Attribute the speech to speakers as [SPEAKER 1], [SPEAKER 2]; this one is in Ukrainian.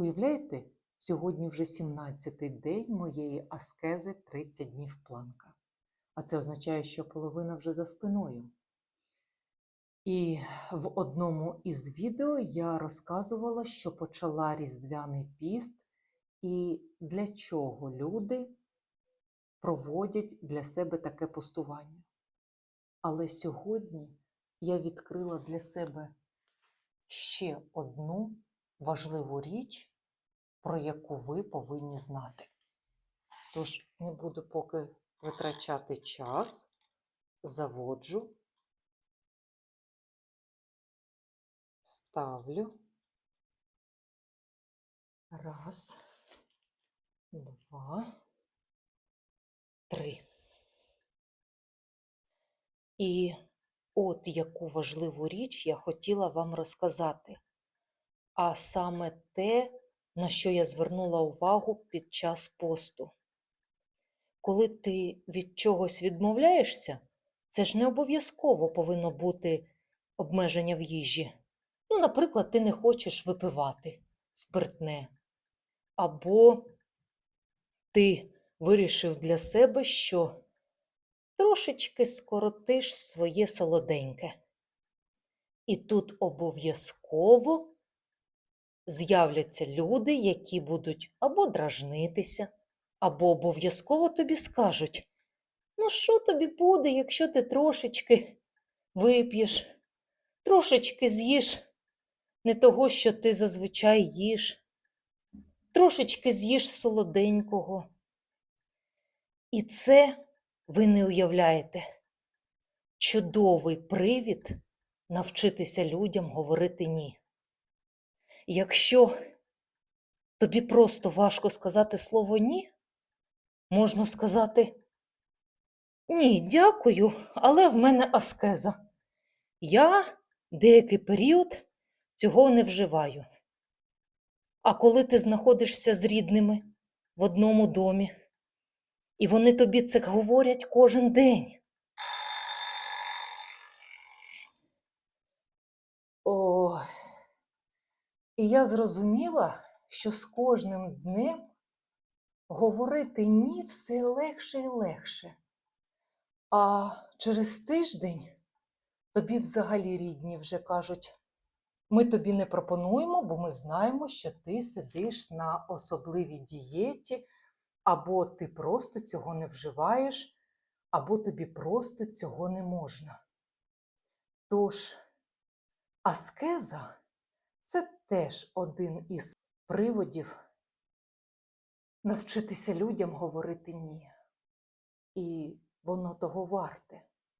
[SPEAKER 1] Уявляєте, сьогодні вже 17-й день моєї аскези 30 днів планка. А це означає, що половина вже за спиною. І в одному із відео я розказувала, що почала Різдвяний піст і для чого люди проводять для себе таке постування. Але сьогодні я відкрила для себе ще одну важливу річ, про яку ви повинні знати. Тож не буду поки витрачати час, заводжу, ставлю. Раз, два, три. І от яку важливу річ я хотіла вам розказати, а саме те, на що я звернула увагу під час посту. Коли ти від чогось відмовляєшся, це ж не обов'язково повинно бути обмеження в їжі. Ну, наприклад, ти не хочеш випивати спиртне, або ти вирішив для себе, що трошечки скоротиш своє солоденьке. І тут обов'язково з'являться люди, які будуть або дражнитися, або обов'язково тобі скажуть: ну, що тобі буде, якщо ти трошечки вип'єш, трошечки з'їш не того, що ти зазвичай їш, трошечки з'їш солоденького. І це ви не уявляєте чудовий привід навчитися людям говорити ні. Якщо тобі просто важко сказати слово ні, можна сказати ні, дякую, але в мене аскеза. Я деякий період цього не вживаю. А коли ти знаходишся з рідними в одному домі, і вони тобі це говорять кожен день. І я зрозуміла, що з кожним днем говорити ні все легше і легше. А через тиждень тобі взагалі рідні вже кажуть, ми тобі не пропонуємо, бо ми знаємо, що ти сидиш на особливій дієті, або ти просто цього не вживаєш, або тобі просто цього не можна. Тож, аскеза це теж один із приводів навчитися людям говорити ні. І воно того варте.